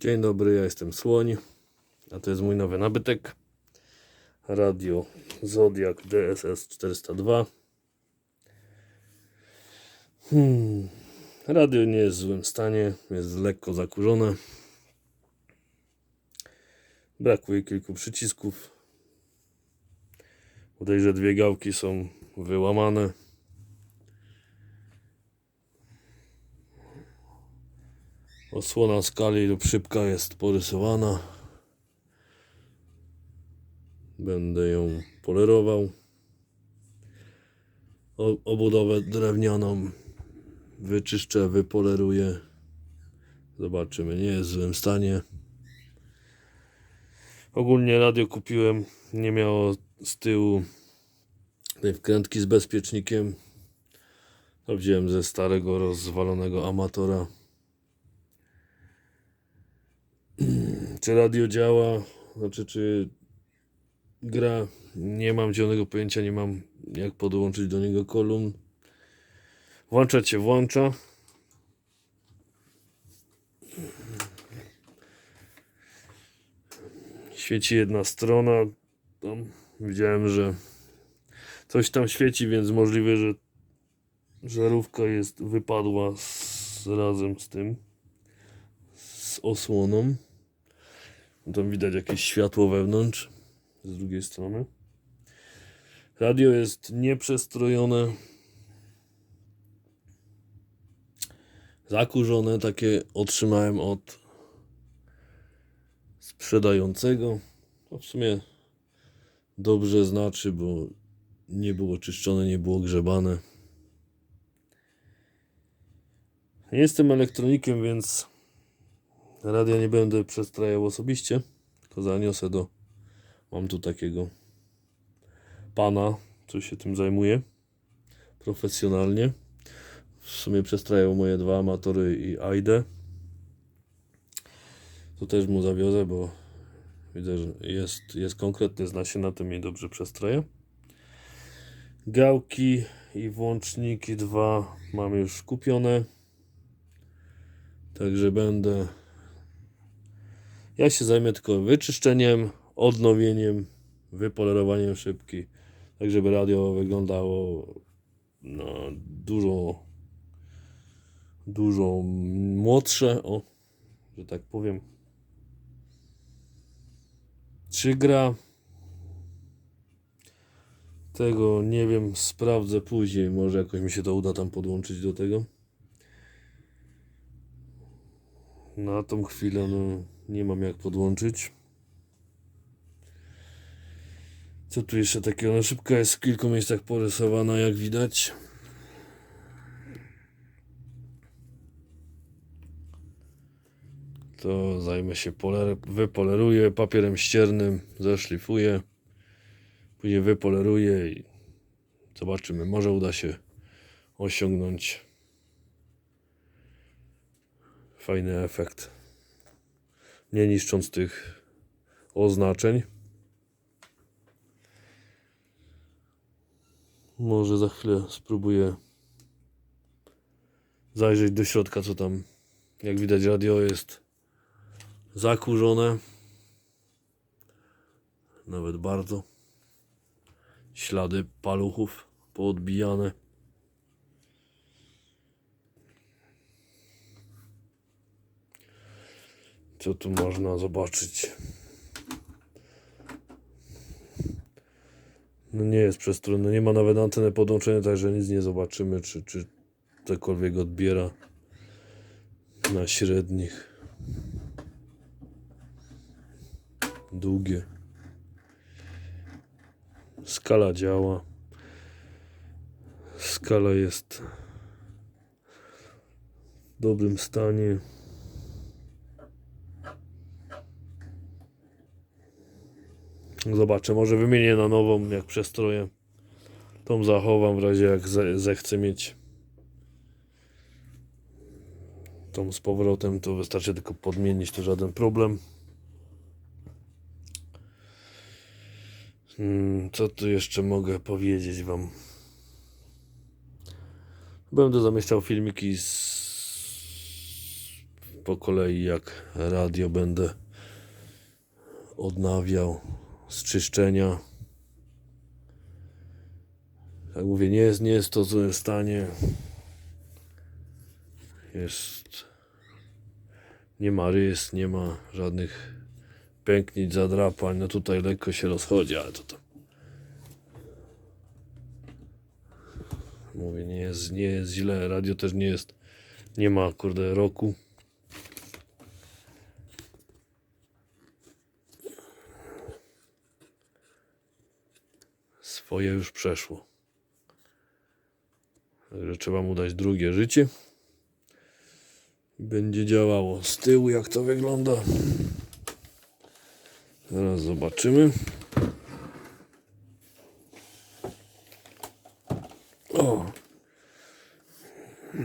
Dzień dobry, ja jestem Słoń, a to jest mój nowy nabytek. Radio Zodiac DSS 402. Hmm. Radio nie jest w złym stanie, jest lekko zakurzone. Brakuje kilku przycisków. Podejrzę dwie gałki są wyłamane. Osłona skali lub szybka jest porysowana. Będę ją polerował. O, obudowę drewnianą wyczyszczę, wypoleruję. Zobaczymy, nie jest w złym stanie. Ogólnie radio kupiłem, nie miało z tyłu tej wkrętki z bezpiecznikiem. To wziąłem ze starego, rozwalonego amatora. Czy radio działa? Znaczy, czy gra? Nie mam zielonego pojęcia, nie mam jak podłączyć do niego kolumn. Włączać się włącza. Świeci jedna strona. Tam widziałem, że coś tam świeci, więc możliwe, że żarówka jest wypadła z, razem z tym z osłoną. Tam widać jakieś światło wewnątrz z drugiej strony. Radio jest nieprzestrojone. Zakurzone, takie otrzymałem od sprzedającego. To w sumie dobrze znaczy, bo nie było czyszczone, nie było grzebane. Jestem elektronikiem, więc radia nie będę przestrajał osobiście, tylko zaniosę do. Mam tu takiego pana, co się tym zajmuje profesjonalnie. W sumie przestrajał moje dwa amatory i AIDE. To też mu zawiozę, bo widzę, że jest, jest konkretny, zna się na tym i dobrze przestraja. Gałki i włączniki dwa mam już kupione. Także będę. Ja się zajmę tylko wyczyszczeniem, odnowieniem, wypolerowaniem szybki, tak żeby radio wyglądało no, dużo, dużo młodsze, o, że tak powiem. Czy gra? Tego nie wiem, sprawdzę później. Może jakoś mi się to uda tam podłączyć do tego. Na tą chwilę no, nie mam jak podłączyć. Co tu jeszcze takiego? No, szybka jest w kilku miejscach porysowana, jak widać. To zajmę się, poler, wypoleruję papierem ściernym, zeszlifuję. Później wypoleruję i zobaczymy. Może uda się osiągnąć fajny efekt. Nie niszcząc tych oznaczeń. Może za chwilę spróbuję zajrzeć do środka, co tam. Jak widać, radio jest zakurzone. Nawet bardzo. Ślady paluchów poodbijane. Co tu można zobaczyć? No nie jest przestronna, nie ma nawet anteny podłączenia, także nic nie zobaczymy, czy, czy cokolwiek odbiera na średnich. Długie. Skala działa. Skala jest w dobrym stanie. Zobaczę, może wymienię na nową, jak przestroję. Tą zachowam w razie jak ze, zechcę mieć tą z powrotem, to wystarczy tylko podmienić, to żaden problem. Hmm, Co tu jeszcze mogę powiedzieć Wam? Będę zamieszczał filmiki z po kolei jak radio będę odnawiał z czyszczenia. Jak mówię, nie jest, nie jest to w stanie. Jest. Nie ma rys, nie ma żadnych pęknięć, zadrapań. No tutaj lekko się rozchodzi, ale to tam. Mówię, nie jest, nie jest źle. Radio też nie jest. Nie ma kurde roku. Swoje już przeszło. Także trzeba mu dać drugie życie. Będzie działało. Z tyłu jak to wygląda. Zaraz zobaczymy. O!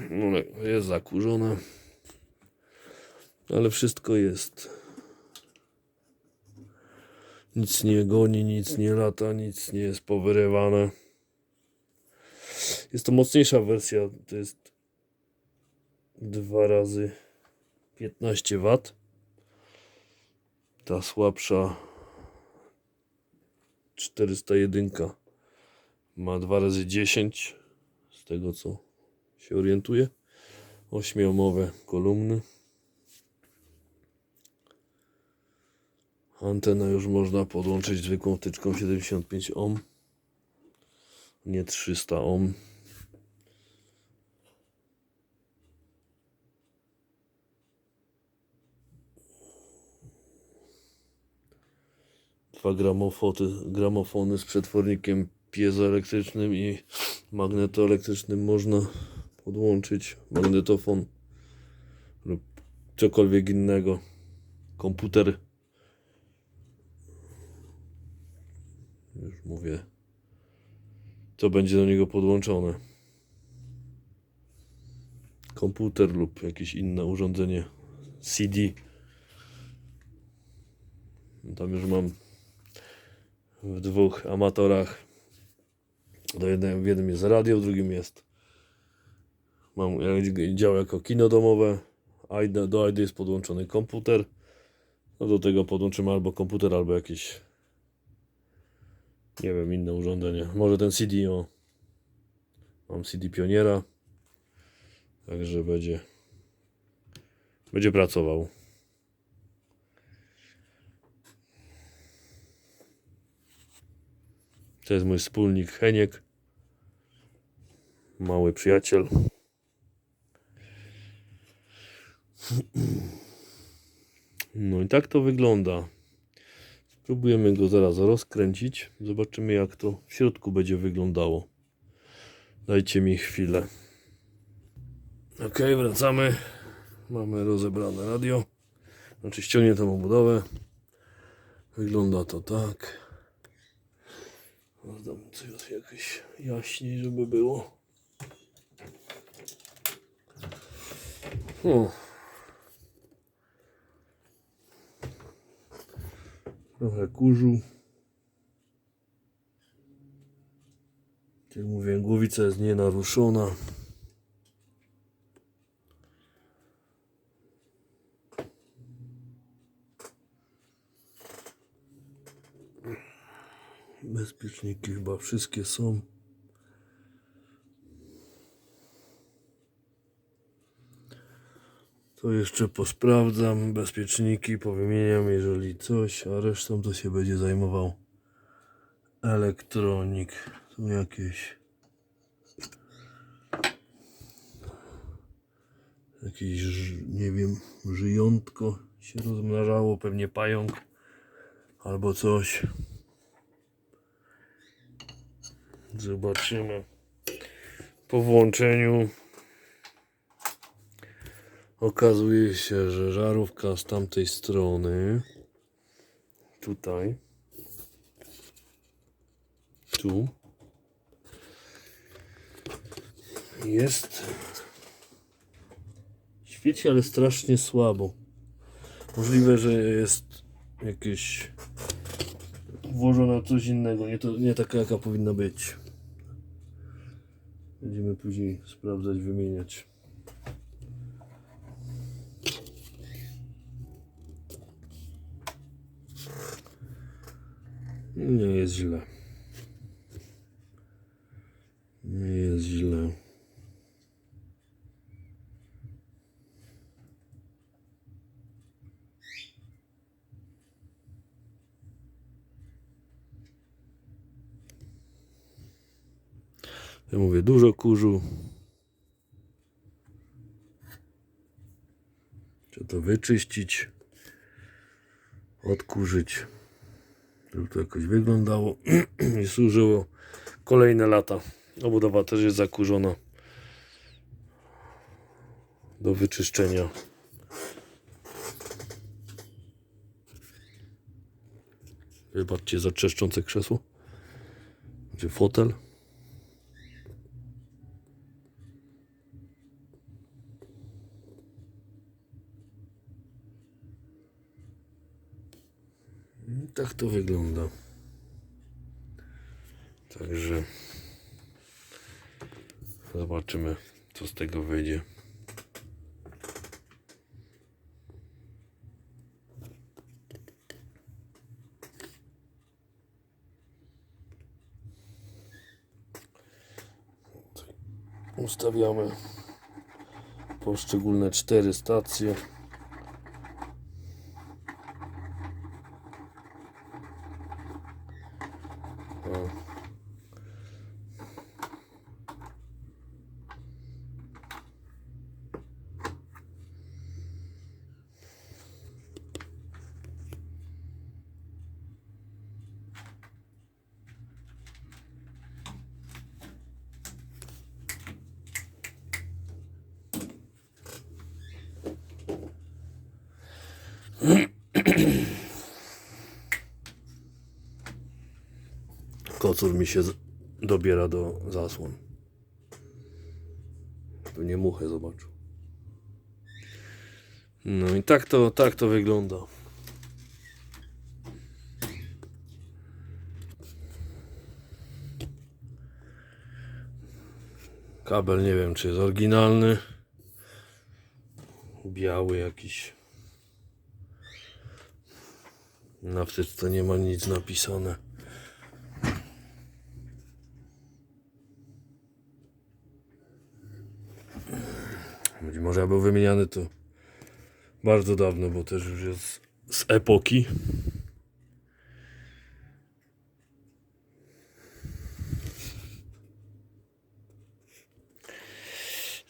No, jest zakurzone. Ale wszystko jest. Nic nie goni, nic nie lata, nic nie jest powyrywane. Jest to mocniejsza wersja. To jest 2 razy 15 W. Ta słabsza 401 ma 2 razy 10 z tego co się orientuję. Ośmiomowe kolumny. Antenę już można podłączyć zwykłą wtyczką 75 ohm. Nie 300 ohm. Dwa gramofony, gramofony z przetwornikiem piezoelektrycznym i magnetoelektrycznym można podłączyć. Magnetofon lub cokolwiek innego. Komputer. Już mówię, co będzie do niego podłączone. Komputer lub jakieś inne urządzenie CD. Tam już mam w dwóch amatorach. Do jednym, w jednym jest radio, w drugim jest. Mam ja działa jako kino domowe. Do AIDA jest podłączony komputer. No do tego podłączymy albo komputer, albo jakieś nie wiem, inne urządzenie. Może ten CD, o. Mam CD Pioniera. Także będzie będzie pracował. To jest mój wspólnik Heniek. Mały przyjaciel. No i tak to wygląda. Spróbujemy go zaraz rozkręcić. Zobaczymy jak to w środku będzie wyglądało. Dajcie mi chwilę. Ok, wracamy. Mamy rozebrane radio. Znaczy ściągniętą obudowę. Wygląda to tak. Dam coś jakoś jaśniej, żeby było. O. Trochę kurzu. Jak mówię, głowica jest nienaruszona. Bezpieczniki chyba wszystkie są. To jeszcze posprawdzam bezpieczniki, powymieniam jeżeli coś, a resztą to się będzie zajmował elektronik. Tu jakieś jakieś, nie wiem, żyjątko się rozmnażało, pewnie pająk albo coś. Zobaczymy po włączeniu. Okazuje się, że żarówka z tamtej strony, tutaj, tu, jest, świeci, ale strasznie słabo. Możliwe, że jest jakieś włożona coś innego, nie, to, nie taka jaka powinna być. Będziemy później sprawdzać, wymieniać. Nie jest źle. Nie jest źle. Ja mówię dużo kurzu. Trzeba to wyczyścić, odkurzyć, żeby to jakoś wyglądało i służyło kolejne lata. Obudowa też jest zakurzona do wyczyszczenia. Wybaczcie za trzeszczące krzesło. Czy fotel. Tak to wygląda. Także zobaczymy, co z tego wyjdzie. Ustawiamy poszczególne cztery stacje. O. Kocur mi się dobiera do zasłon. Tu nie muchę zobaczył. No i tak to, tak to wygląda. Kabel nie wiem czy jest oryginalny. Biały jakiś. Na wtyczce nie ma nic napisane. Być może był wymieniany to bardzo dawno, bo też już jest z epoki.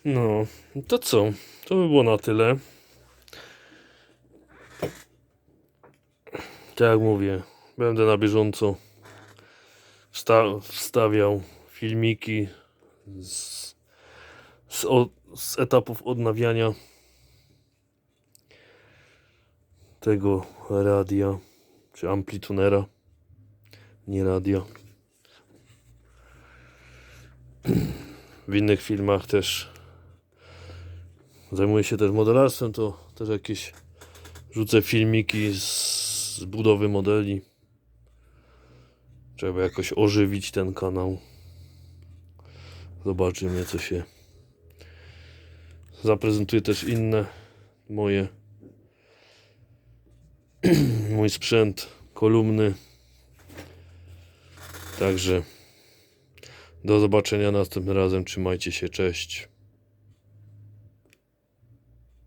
No, to co? To by było na tyle. Tak jak mówię, będę na bieżąco wsta- wstawiał filmiki z z, z etapów odnawiania tego radia, czy amplitunera, nie radia. W innych filmach też zajmuję się też modelarstwem, to też jakieś rzucę filmiki z, z budowy modeli. Trzeba jakoś ożywić ten kanał. Zobaczymy co się zaprezentuję też inne moje mój sprzęt, kolumny. Także do zobaczenia następnym razem. Trzymajcie się, cześć.